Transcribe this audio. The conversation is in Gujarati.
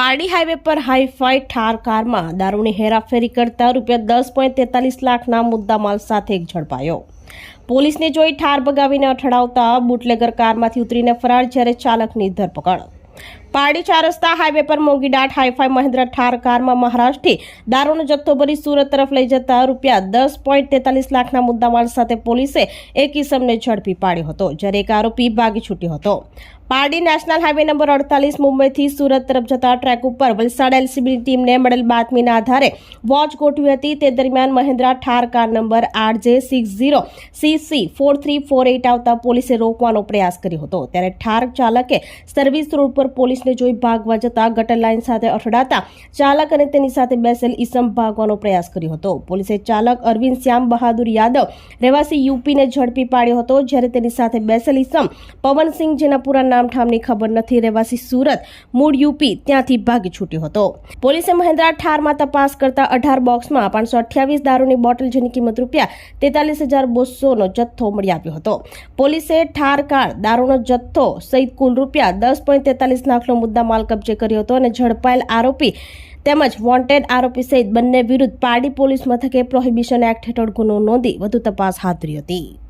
પારડી હાઈવે પર હાઈફાઈ ઠાર કારમાં દારૂની હેરાફેરી કરતા રૂપિયા દસ પોઈન્ટ તેતાલીસ લાખના મુદ્દામાલ સાથે એક ઝડપાયો. પોલીસને જોઈ ઠાર ભગાવીને અથડાવતા બુટલેગર કારમાંથી ઉતરીને ફરાર જ્યારે ચાલકની ધરપકડ. પારડી ચાર રસ્તા હાઈવે પર મોંઘીડાટ હાઈફાઈ મહેન્દ્ર ઠાર કારમાં મહારાષ્ટ્રથી દારૂનો જથ્થો ભરી સુરત તરફ લઈ જતા રૂપિયા દસ પોઈન્ટ તેતાલીસ લાખના મુદ્દામાલ સાથે પોલીસે એક ઇસમને ઝડપી પાડ્યો હતો, જ્યારે એક આરોપી ભાગી છૂટ્યો હતો. પારડી નેશનલ હાઈવે નંબર અડતાલીસ મુંબઈથી સુરત તરફ જતા ટ્રેક ઉપર વલસાડ એલસીબીની ટીમને મળેલ બાતમીના આધારે વોચ ગોઠવી હતી. તે દરમિયાન Mahindra Thar car number RJ six zero CC four three four eight આવતા પોલીસે રોકવાનો પ્રયાસ કર્યો હતો. ત્યારે ઠાર ચાલકે સર્વિસ રોડ પર પોલીસને જોઈ ભાગવા જતા ગટર લાઇન સાથે અથડાતા ચાલક અને તેની સાથે બેસેલ ઈસમ ભાગવાનો પ્રયાસ કર્યો હતો. પોલીસે ચાલક અરવિંદ શ્યામ બહાદુર યાદવ રહેવાસી યુપીને ઝડપી પાડ્યો હતો, જ્યારે તેની સાથે બેસેલ ઈસમ પવનસિંહ જેના પૂરા નામઠામની ખબર નથી, રહેવાસી સુરત મૂળ યુપી ત્યાંથી ભાગી છૂટ્યો હતો. પોલીસે મહેન્દ્રા ઠારમાં તપાસ કરતા અઢાર બોક્સમાં પાંચસો અઠ્યાવીસ દારૂની બોટલ જેની કિંમત રૂપિયા તેતાલીસ હજાર બસોનો જથ્થો મળી આવ્યો હતો. પોલીસે ઠાર કાર દારૂનો જથ્થો સહિત કુલ રૂપિયા દસ પોઈન્ટ તેતાલીસ લાખનો મુદ્દા માલ કબજે કર્યો હતો અને ઝડપાયેલ આરોપી તેમજ વોન્ટેડ આરોપી સહિત બંને વિરુદ્ધ પારડી પોલીસ મથકે પ્રોહિબિશન એક્ટ હેઠળ ગુનો નોંધી વધુ તપાસ હાથ ધરી હતી.